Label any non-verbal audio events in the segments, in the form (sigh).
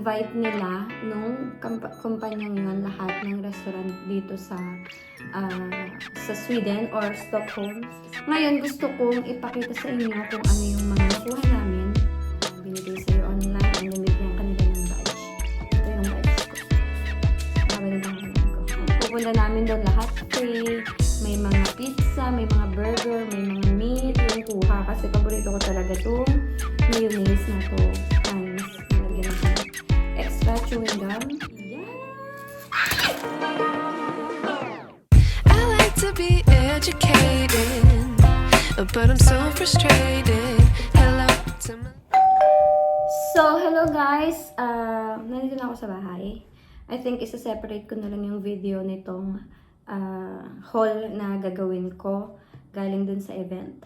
in-invite nila nung kamp- kumpanyang yun lahat ng restaurant dito sa ah, sa Sweden or Stockholm. Ngayon gusto kong ipakita sa inyo kung ano yung mga nakuha namin. Binigay sa'yo online and then bigyan kanila ng badge. Ito yung badge ko. Mabalik ang kanila ko. Pupunta namin doon lahat free. May mga pizza, may mga burger, may mga meat. Yung kuha kasi paborito ko talaga itong mayonnaise na to. Chewing gum. Yeah! I like to be educated, but I'm so frustrated. Hello to my. So, hello guys! Uh, nandito na ako sa bahay. I think isa-separate ko na lang yung video nitong uh, haul na gagawin ko galing dun sa event.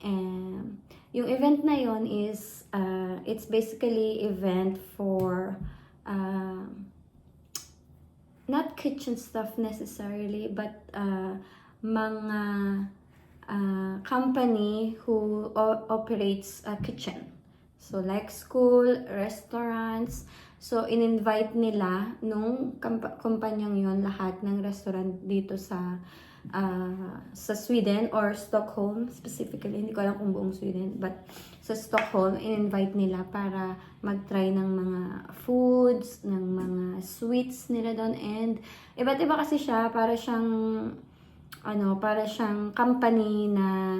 And yung event na yon is, uh, it's basically event for uh, not kitchen stuff necessarily, but uh, mga uh, company who operates a kitchen. So, like school, restaurants. So, in-invite nila nung kamp- kumpanyang yon lahat ng restaurant dito sa ah, sa Sweden or Stockholm specifically. Hindi ko alam kung buong Sweden. But sa Stockholm, in-invite nila para mag-try ng mga foods, ng mga sweets nila doon. And iba't iba kasi siya. Para siyang ano, para siyang company na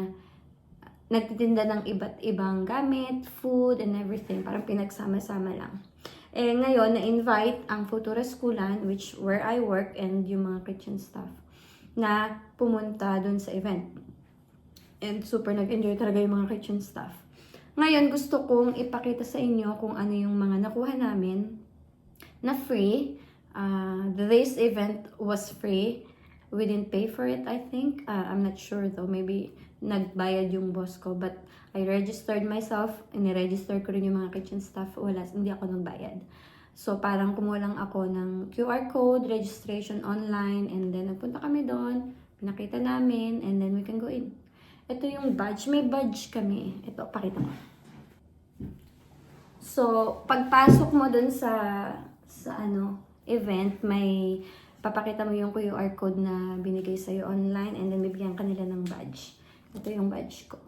nagtitinda ng iba't ibang gamit, food, and everything. Parang pinagsama-sama lang. Eh, ngayon, na-invite ang Futura Schoolan, which where I work, and yung mga kitchen staff, na pumunta dun sa event. And super nag-enjoy talaga yung mga kitchen staff. Ngayon, gusto kong ipakita sa inyo kung ano yung mga nakuha namin na free. Uh, this event was free. We didn't pay for it, I think. Uh, I'm not sure though. Maybe nagbayad yung boss ko. But I registered myself. Iniregister ko rin yung mga kitchen staff. Wala, hindi ako nagbayad. So, parang kumuha lang ako ng QR code, registration online, and then nagpunta kami doon, pinakita namin, and then we can go in. Ito yung badge. May badge kami. Ito, pakita ko. So, pagpasok mo dun sa sa ano, event, may papakita mo yung QR code na binigay sa'yo online and then bibigyan ka nila ng badge. Ito yung badge ko.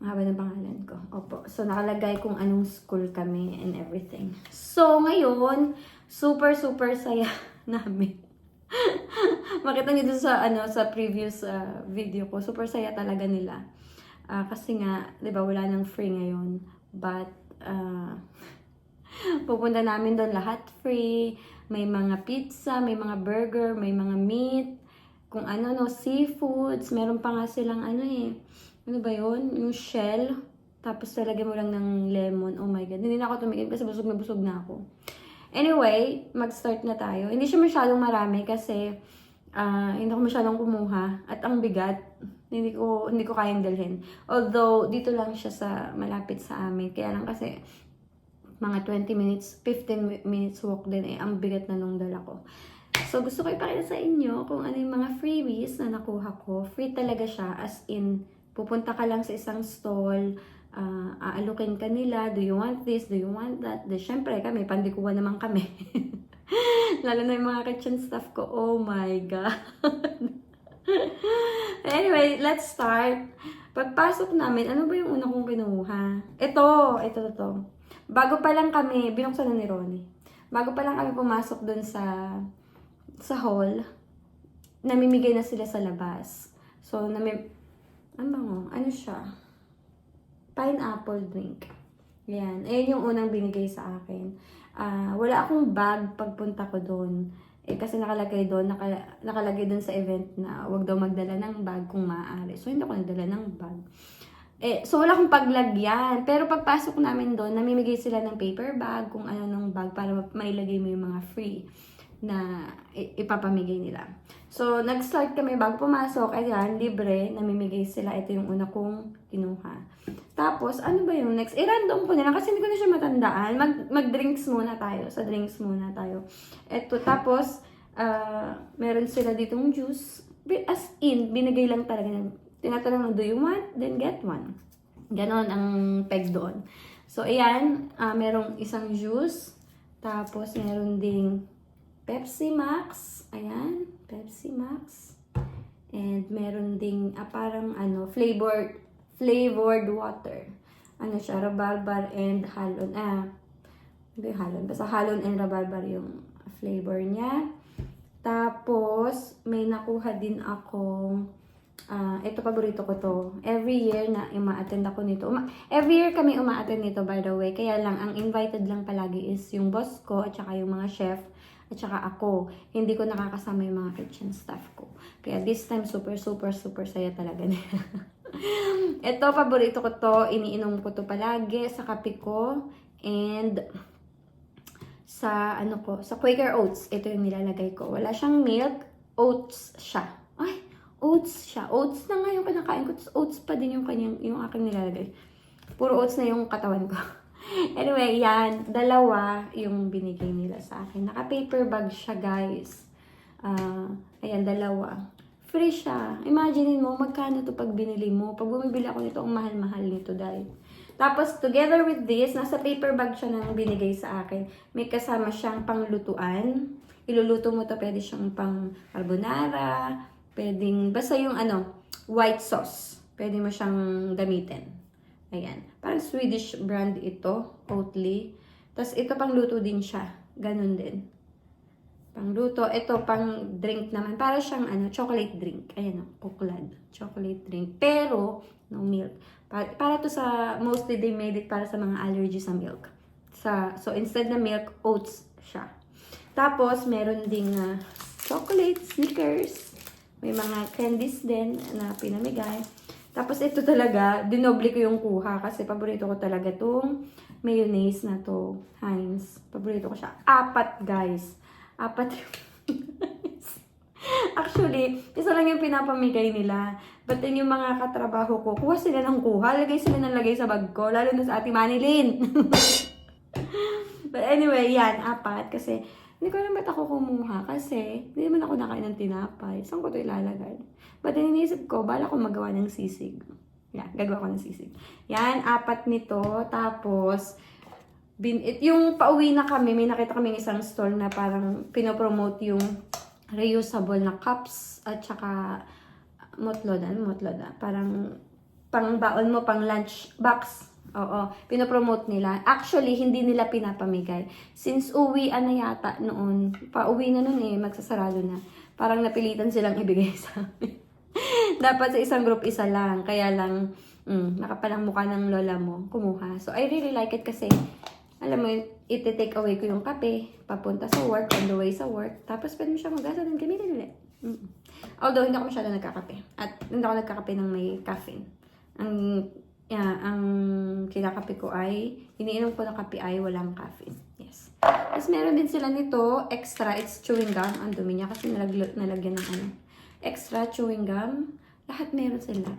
Mahaba ng pangalan ko. Opo. So, nakalagay kung anong school kami and everything. So, ngayon, super, super saya (laughs) namin. (laughs) Makita niyo dun sa, ano, sa previous uh, video ko. Super saya talaga nila. Ah, kasi nga, di ba, wala nang free ngayon. But, ah, (laughs) pupunta namin doon lahat free. May mga pizza, may mga burger, may mga meat, kung ano no, seafoods. Meron pa nga silang ano eh. Ano ba yun? Yung shell. Tapos talagyan mo lang ng lemon. Oh my God. Hindi na ako tumigil kasi busog na busog na ako. Anyway, mag-start na tayo. Hindi siya masyadong marami kasi ah, hindi ako masyadong kumuha. At ang bigat, hindi ko hindi ko kayang dalhin. Although, dito lang siya sa malapit sa amin. Kaya lang kasi mga 20 minutes, 15 mi- minutes walk din eh. Ang bigat na nung dala ko. So, gusto ko ipakita sa inyo kung ano yung mga freebies na nakuha ko. Free talaga siya as in, pupunta ka lang sa isang stall, uh, aalukin ka nila, do you want this, do you want that? De, syempre kami, pandikuha naman kami. (laughs) Lalo na yung mga kitchen staff ko, oh my God. (laughs) anyway, let's start. Pagpasok namin, ano ba yung una kong kinuha? Ito, ito, ito. Bago pa lang kami, binuksan na ni Ronnie. Bago pa lang kami pumasok dun sa sa hall, namimigay na sila sa labas. So, nami... Ano bango? Ano siya? Pineapple drink. Yan. Ayan yung unang binigay sa akin. Ah, wala akong bag pagpunta ko doon. Eh, kasi nakalagay doon, naka, nakalagay doon sa event na wag daw magdala ng bag kung maaari. So, hindi ako nagdala ng bag. Eh, so wala akong paglagyan. Pero pagpasok namin doon, namimigay sila ng paper bag, kung ano nung bag, para ma- mailagay mo yung mga free na ipapamigay nila. So, nag-start kami bago pumasok. Ayan, libre. Namimigay sila. Ito yung una kong kinuha. Tapos, ano ba yung next? I-random ko nila kasi hindi ko na siya matandaan. Mag, mag-drinks muna tayo. Sa drinks muna tayo. Ito, tapos, ah, meron sila ditong juice. As in, binigay lang talaga. Tinatanong, do you want? Then get one. Ganon ang peg doon. So, ayan, ah, merong isang juice. Tapos, meron ding Pepsi Max. Ayan, Pepsi Max. And meron ding ah, parang ano, flavored flavored water. Ano siya, rabarbar and halon. Ah, hindi halon. Basta halon and rabarbar yung flavor niya. Tapos, may nakuha din akong ah ito paborito ko to. Every year na uma-attend ako nito. Uma- every year kami uma-attend nito by the way. Kaya lang, ang invited lang palagi is yung boss ko at saka yung mga chef at saka ako. Hindi ko nakakasama yung mga kitchen staff ko. Kaya this time, super, super, super saya talaga nila. (laughs) ito, paborito ko to. Iniinom ko to palagi sa kape ko. And sa ano ko, sa Quaker Oats, ito yung nilalagay ko. Wala siyang milk, oats siya. Ay, oats siya. Oats na nga yung kinakain ko. Oats pa din yung, kanyang, yung aking nilalagay. Puro oats na yung katawan ko. (laughs) (laughs) anyway, yan. Dalawa yung binigay nila sa akin. Naka-paper bag siya, guys. Ah, ayan, dalawa. Free siya. Imagine mo, magkano to pag binili mo. Pag bumibili ako nito, ang mahal-mahal nito, dahil. Tapos, together with this, nasa paper bag siya nang binigay sa akin. May kasama siyang panglutuan. Iluluto mo to, pwede siyang pang carbonara, pwedeng, basta yung ano, white sauce. Pwede mo siyang gamitin. Ayan. Parang Swedish brand ito, Oatly. Tapos, ito pang luto din siya. Ganun din. Pangluto. Ito, pang drink naman. Para siyang ano, chocolate drink. Ayan o, kuklad. Chocolate drink. Pero, no milk. Para, para to sa, mostly they made it para sa mga allergy sa milk. Sa, so, instead na milk, oats siya. Tapos, meron ding ah, chocolate, sneakers. May mga candies din na pinamigay. Tapos, ito talaga, dinoble ko yung kuha kasi paborito ko talaga tong mayonnaise na to. Heinz. Paborito ko siya. Apat, guys. Apat (laughs) Actually, isa lang yung pinapamigay nila. But then yung mga katrabaho ko, kuha sila ng kuha, lagay sila ng lagay sa bag ko, lalo na sa ate Manilin. (laughs) But anyway, yan, apat. Kasi, hindi ko alam ba't ako kumuha. Kasi, hindi naman ako nakain ng tinapay. Saan ko ito ilalagay? But then, iniisip ko, bala ko magawa ng sisig. Yan, gagawa ko ng sisig. Yan, apat nito. Tapos, bin, it, yung pauwi na kami, may nakita kami isang store na parang pinopromote yung reusable na cups at saka motloda, ano motloda? Parang pang baon mo, pang lunch box. Oo, pinopromote nila. Actually, hindi nila pinapamigay. Since uwi na yata noon, pa-uwi na noon eh, magsasarado na. Parang napilitan silang ibigay (laughs) sa amin. Dapat sa isang group, isa lang. Kaya lang, mm, nakapalang mukha ng lola mo, kumuha. So, I really like it kasi, alam mo, iti-take away ko yung kape, papunta sa work, on the way sa work, tapos pwede mo siya magasa din gamitin ulit. Mm. Although, hindi ako masyado nagkakape. At hindi ako nagkakape ng may caffeine. Ang, yeah, ang kinakape ko ay, iniinom ko ng kape ay walang caffeine. Yes. Tapos meron din sila nito, extra, it's chewing gum. Ang dumi niya kasi nalag- nalagyan ng ano. Extra chewing gum. Lahat meron sila.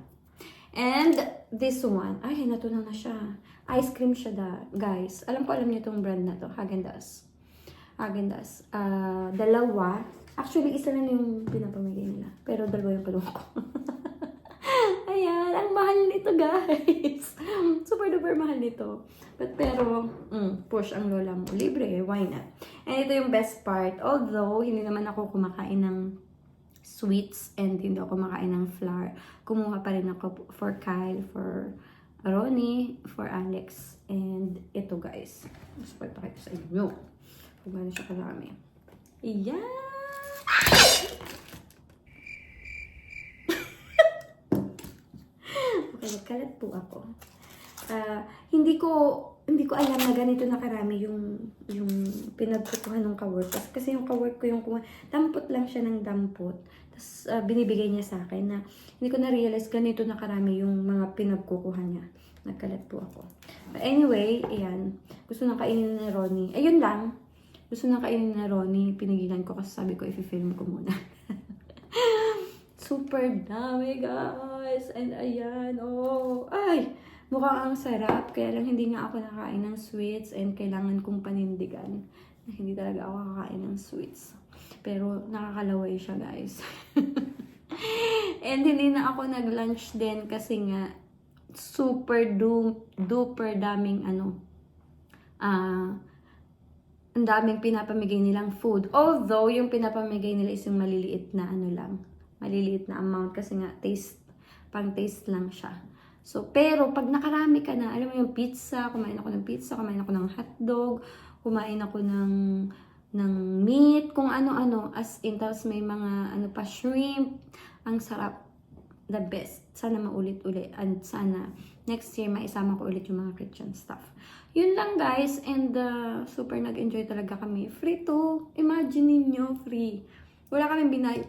And this one, ay, natunaw na siya. Ice cream siya da, guys. Alam ko alam niyo itong brand na to, Haagen-Dazs. Haagen-Dazs. Ah, dalawa. Actually, isa lang yung pinapamigay nila. Pero dalawa yung kinuha ko. (laughs) Ayan, ang mahal nito, guys. (laughs) Super duper mahal nito. But pero, mm, push ang lola mo. Libre eh, why not? And ito yung best part. Although, hindi naman ako kumakain ng sweets and hindi ako kumakain ng flour. Kumuha pa rin ako for Kyle, for Ronnie, for Alex. And ito guys. Mas pagpakita sa inyo. Kung gaano siya karami. Ayan! Nagkalat po ako. Ah, hindi ko hindi ko alam na ganito na karami yung yung pinagkukuha ng kawork. Kasi- Kasi yung kawork ko yung kuha, dampot lang siya ng dampot. Tapos ah, binibigay niya sa akin na hindi ko na-realize ganito na karami yung mga pinagkukuha niya. Nagkalat po ako. But anyway, ayan. Gusto nang kainin ni Ronnie. Ayun lang. Gusto nang kainin ni Ronnie. Pinigilan ko kasi sabi ko, i-film ko muna. (laughs) Super dami, guys. And ayan, oh. Ay! Mukhang ang sarap. Kaya lang hindi nga ako nakain ng sweets and kailangan kong panindigan na hindi talaga ako kakain ng sweets. Pero nakakalaway siya, guys. (laughs) and hindi na ako nag-lunch din kasi nga super du- duper daming ano ah ang daming pinapamigay nilang food. Although, yung pinapamigay nila is yung maliliit na ano lang. Maliliit na amount kasi nga taste, pang taste lang siya. So, pero pag nakarami ka na, alam mo yung pizza, kumain ako ng pizza, kumain ako ng hotdog, kumain ako ng ng meat, kung ano-ano, as in, tapos may mga ano pa, shrimp, ang sarap, the best. Sana maulit-ulit, and sana next year maisama ko ulit yung mga kitchen stuff. Yun lang guys, and uh, super nag-enjoy talaga kami. Free to, imagine ninyo, free. Wala kaming binayad,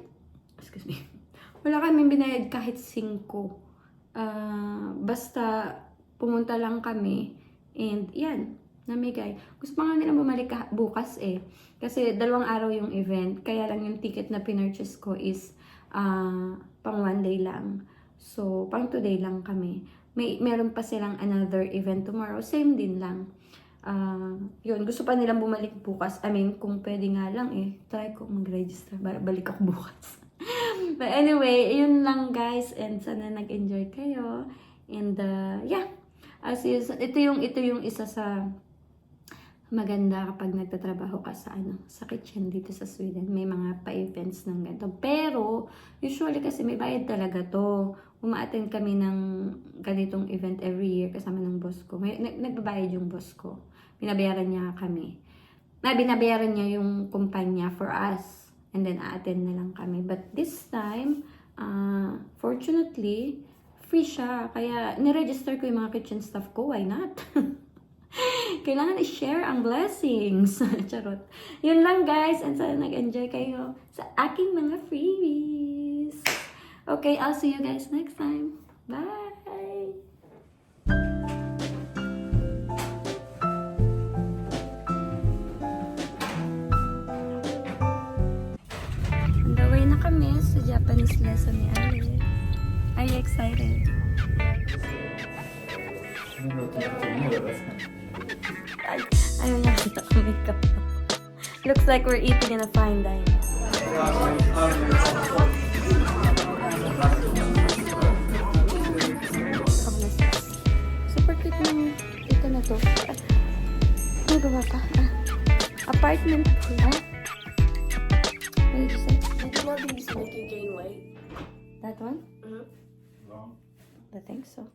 excuse me, (laughs) wala kaming binayad kahit 5. Ah, basta pumunta lang kami, and yan, namigay. Gusto pa nga nila bumalik ka- bukas eh. Kasi dalawang araw yung event. Kaya lang yung ticket na pinurchase ko is ah, pang one day lang. So, pang two day lang kami. May, meron pa silang another event tomorrow. Same din lang. Ah, yun, gusto pa nilang bumalik bukas. I mean, kung pwede nga lang eh. Try ko mag-register. Ba- Balik ako (laughs) bukas. (laughs) But anyway, yun lang guys. And sana nag-enjoy kayo. And uh, yeah. As is, ito yung, ito yung isa sa maganda kapag nagtatrabaho ka sa ano sa kitchen dito sa Sweden may mga pa-events ng ganito pero usually kasi may bayad talaga to umaattend kami ng ganitong event every year kasama ng boss ko may, nag, nagbabayad yung boss ko binabayaran niya kami na binabayaran niya yung kumpanya for us and then a-attend na lang kami but this time uh, fortunately free siya kaya niregister ko yung mga kitchen stuff ko why not (laughs) kailangan i-share ang blessings. (laughs) Charot. Yun lang guys. And sana nag-enjoy kayo sa aking mga freebies. Okay, I'll see you guys next time. Bye! Japanese lesson ni Alice. Are you excited? Ay, ayaw niya kita makeup. Looks like we're eating in a fine dining. Super cute ng ito na to. Ah, Ano pa? Ah, apartment po. Ah? I think so.